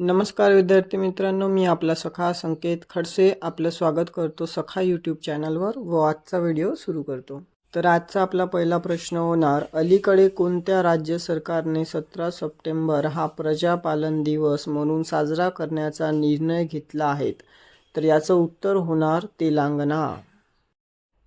नमस्कार विद्यार्थी मित्रांनो मी आपला सखा संकेत खडसे आपलं स्वागत करतो सखा यूट्यूब चॅनलवर व आजचा व्हिडिओ सुरू करतो. तर आजचा आपला पहिला प्रश्न होणार अलीकडे कोणत्या राज्य सरकारने सतरा सप्टेंबर हा प्रजापालन दिवस म्हणून साजरा करण्याचा निर्णय घेतला आहे? तर याचं उत्तर होणार तेलंगणा.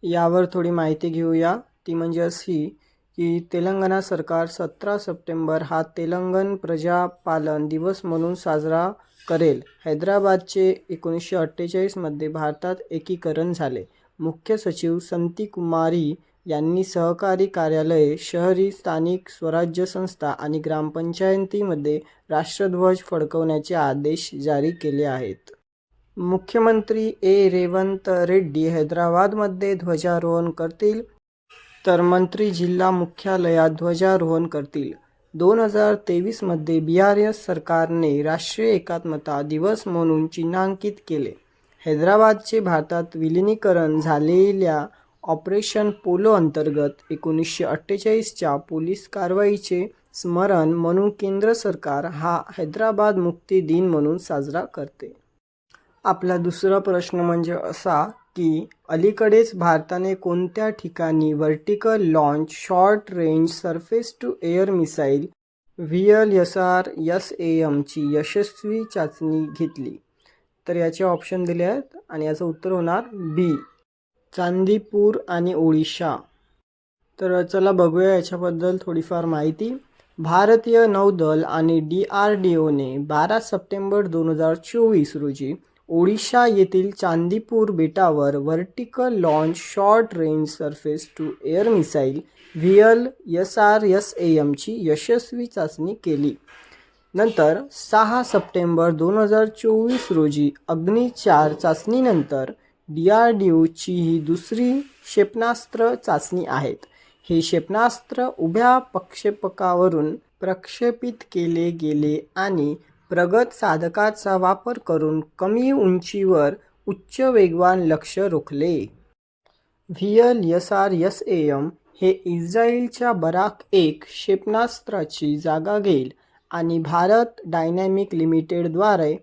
यावर थोडी माहिती घेऊया. ती म्हणजे अशी की तेलंगणा सरकार सतरा सप्टेंबर हा तेलंगण प्रजापालन दिवस म्हणून साजरा करेल. हैदराबादचे एकोणीसशे अठ्ठेचाळीसमध्ये भारतात एकीकरण झाले. मुख्य सचिव संती कुमारी यांनी सहकारी कार्यालये शहरी स्थानिक स्वराज्य संस्था आणि ग्रामपंचायतीमध्ये राष्ट्रध्वज फडकवण्याचे आदेश जारी केले आहेत. मुख्यमंत्री ए. रेवंत रेड्डी हैदराबादमध्ये ध्वजारोहण करतील. तर मंत्री जिल्हा मुख्यालयात ध्वजारोहण करतील. दोन हजार तेवीसमध्ये बी आर एस सरकारने राष्ट्रीय एकात्मता दिवस म्हणून चिन्हांकित केले. हैदराबादचे भारतात विलिनीकरण झालेल्या ऑपरेशन पोलो अंतर्गत एकोणीसशे अठ्ठेचाळीसच्या पोलीस कारवाईचे स्मरण म्हणून केंद्र सरकार हा हैदराबाद मुक्ती दिन म्हणून साजरा करते. आपला दुसरा प्रश्न म्हणजे असा की अलीकडेच भारताने कोणत्या ठिकाणी vertical launch short range surface to air missile V L S R S A एमची यशस्वी चाचणी घेतली? तर याचे ऑप्शन दिले आहेत आणि याचं उत्तर होणार बी चांदीपूर आणि ओडिशा. तर चला बघूया याच्याबद्दल थोडीफार माहिती. भारतीय नौदल आणि डी आर डी ओने बारा सप्टेंबर दोन हजार चोवीस रोजी ओडिशा येथील चांदीपूर बेटावर vertical launch short range surface to air missile V L S R S A एमची यशस्वी चाचणी केली. नंतर सहा सप्टेंबर दोन हजार चोवीस रोजी अग्निचार चाचणीनंतर डी आर डी ओची ही दुसरी क्षेपणास्त्र चाचणी आहेत. हे क्षेपणास्त्र उभ्या प्रक्षेपकावरून प्रक्षेपित केले गेले आणि प्रगत साधकाचा वापर करून कमी उंचीवर उच्च वेगवान लक्ष रोखले. V L S R S A M हे इस्रायलच्या बराक एक क्षेपणास्त्राची जागा घेईल आणि भारत डायनॅमिक लिमिटेडद्वारे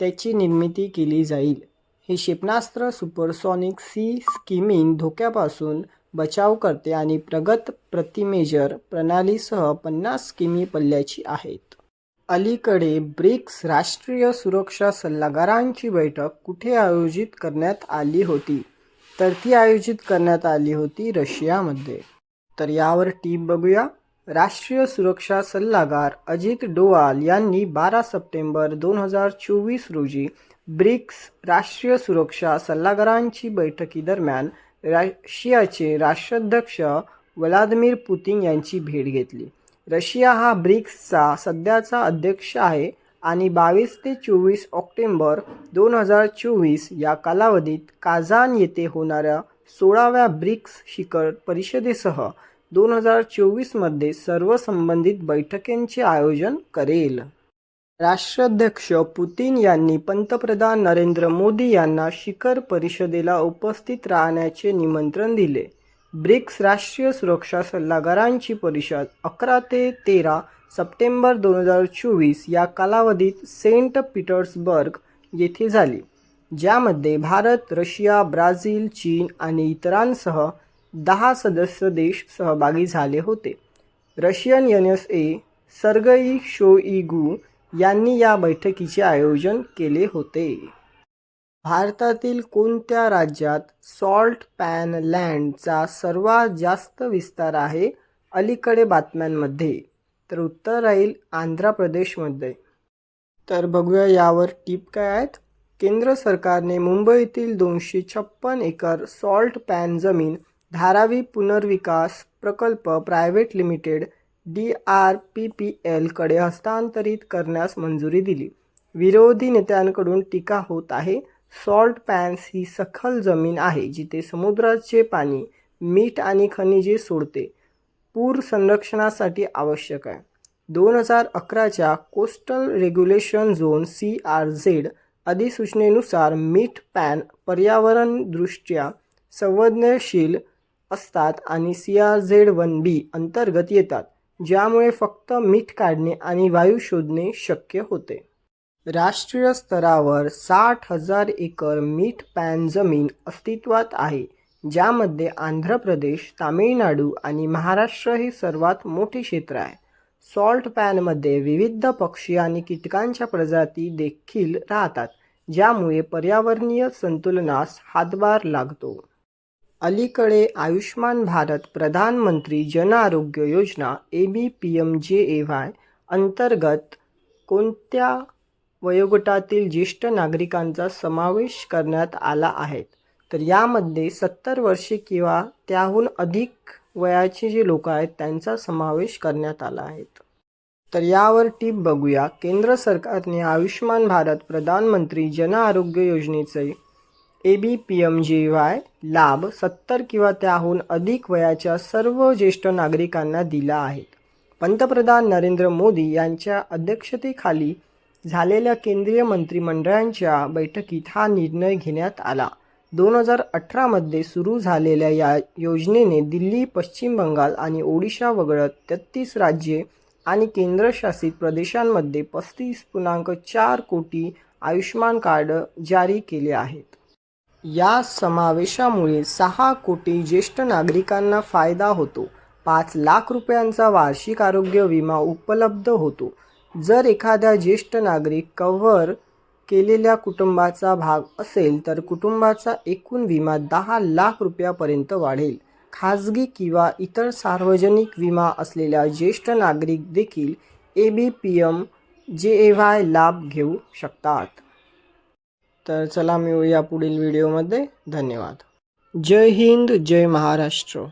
त्याची निर्मिती केली जाईल. हे क्षेपणास्त्र सुपरसॉनिक सी स्किमिंग धोक्यापासून बचाव करते आणि प्रगत प्रतिमेजर प्रणालीसह पन्नास किमी पल्ल्याची आहेत. अलीकडे ब्रिक्स राष्ट्रीय सुरक्षा सल्लागारांची बैठक कुठे आयोजित करण्यात आली होती? तर ती आयोजित करण्यात आली होती रशियामध्ये. तर यावर टीप बघूया. राष्ट्रीय सुरक्षा सल्लागार अजित डोवाल यांनी बारा सप्टेंबर दोन हजार चोवीस रोजी ब्रिक्स राष्ट्रीय सुरक्षा सल्लागारांची बैठकीदरम्यान रशियाचे राष्ट्राध्यक्ष व्लादिमीर पुतिन यांची भेट घेतली. रशिया हा ब्रिक्सचा सध्याचा अध्यक्ष आहे आणि बावीस ते चोवीस ऑक्टोंबर दोन हजार चोवीस या कालावधीत काझान येथे होणाऱ्या सोळाव्या ब्रिक्स शिखर परिषदेसह दोन हजार चोवीसमध्ये सर्व संबंधित बैठकींचे आयोजन करेल. राष्ट्राध्यक्ष पुतीन यांनी पंतप्रधान नरेंद्र मोदी यांना शिखर परिषदेला उपस्थित राहण्याचे निमंत्रण दिले. ब्रिक्स राष्ट्रीय सुरक्षा सल्लागारांची परिषद अकरा ते तेरा सप्टेंबर दोन हजार चोवीस या कालावधीत सेंट पीटर्सबर्ग येथे झाली ज्यामध्ये भारत रशिया ब्राझील चीन आणि इतरांसह दहा सदस्य देश सहभागी झाले होते. Russian N S A Sergei Shoigu यांनी या बैठकीचे आयोजन केले होते. भारतातील कोणत्या राज्यात सॉल्ट पॅन लँडचा सर्वात जास्त विस्तार आहे? अलीकडे बातम्यांमध्ये. तर उत्तर राहील आंध्र प्रदेशमध्ये. तर बघूया यावर टीप काय आहेत. केंद्र सरकारने मुंबईतील दोनशे छप्पन एकर सॉल्ट पॅन जमीन धारावी पुनर्विकास प्रकल्प private limited D R P P एलकडे हस्तांतरित करण्यास मंजुरी दिली. विरोधी नेत्यांकडून टीका होत आहे. सॉल्ट पॅन्स ही सखल जमीन आहे जिथे समुद्राचे पाणी मीठ आणि खनिजे सोडते. पूर संरक्षणासाठी आवश्यक आहे. दोन हजार अकराच्या coastal regulation zone C R Z अधिसूचनेनुसार मीठ पॅन पर्यावरणदृष्ट्या संवेदनशील असतात आणि C R Z one B अंतर्गत येतात ज्यामुळे फक्त मीठ काढणे आणि वायू शोधणे शक्य होते. राष्ट्रीय स्तरावर साठ हजार एकर मीठ पॅन जमीन अस्तित्वात आहे ज्यामध्ये आंध्र प्रदेश तामिळनाडू आणि महाराष्ट्र हे सर्वात मोठे क्षेत्र आहे. सॉल्ट पॅनमध्ये विविध पक्षी आणि कीटकांच्या प्रजाती देखील राहतात ज्यामुळे पर्यावरणीय संतुलनास हातभार लागतो. अलीकडे आयुष्मान भारत प्रधानमंत्री जन आरोग्य योजना ए बी पी एम जे ए वाय अंतर्गत कोणत्या वयोगटातील ज्येष्ठ नागरिकांचा समावेश करण्यात आला आहे. तर यामध्ये सत्तर वर्षे किंवा त्याहून अधिक वयाचे जे लोक आहेत त्यांचा समावेश करण्यात आला आहे. तर यावर टीप बघूया. केंद्र सरकारने आयुष्मान भारत प्रधानमंत्री जन आरोग्य योजनेचे A B P M J Y लाभ सत्तर किंवा त्याहून अधिक वयाच्या सर्व ज्येष्ठ नागरिकांना दिला आहे. पंतप्रधान नरेंद्र मोदी यांच्या अध्यक्षतेखाली झालेल्या केंद्रीय मंत्रिमंडळांच्या बैठकीत हा निर्णय घेण्यात आला. दोन हजार अठरामध्ये सुरू झालेल्या या योजनेने दिल्ली पश्चिम बंगाल आणि ओडिशा वगळत तेहतीस राज्ये आणि केंद्रशासित प्रदेशांमध्ये पस्तीस पूर्णांक चार कोटी आयुष्मान कार्ड जारी केले आहेत. या समावेशामुळे सहा कोटी ज्येष्ठ नागरिकांना फायदा होतो. पाच लाख रुपयांचा वार्षिक आरोग्य विमा उपलब्ध होतो. जर एखाद्या ज्येष्ठ नागरिक कव्हर केलेल्या कुटुंबाचा भाग असेल तर कुटुंबाचा एकूण विमा दहा लाख रुपयापर्यंत वाढेल. खाजगी किंवा इतर सार्वजनिक विमा असलेल्या ज्येष्ठ नागरिक देखील ए बी पी एम जे ए वाय लाभ घेऊ शकतात. तर चला मिळूया पुढील व्हिडिओमध्ये. धन्यवाद. जय हिंद जय महाराष्ट्र.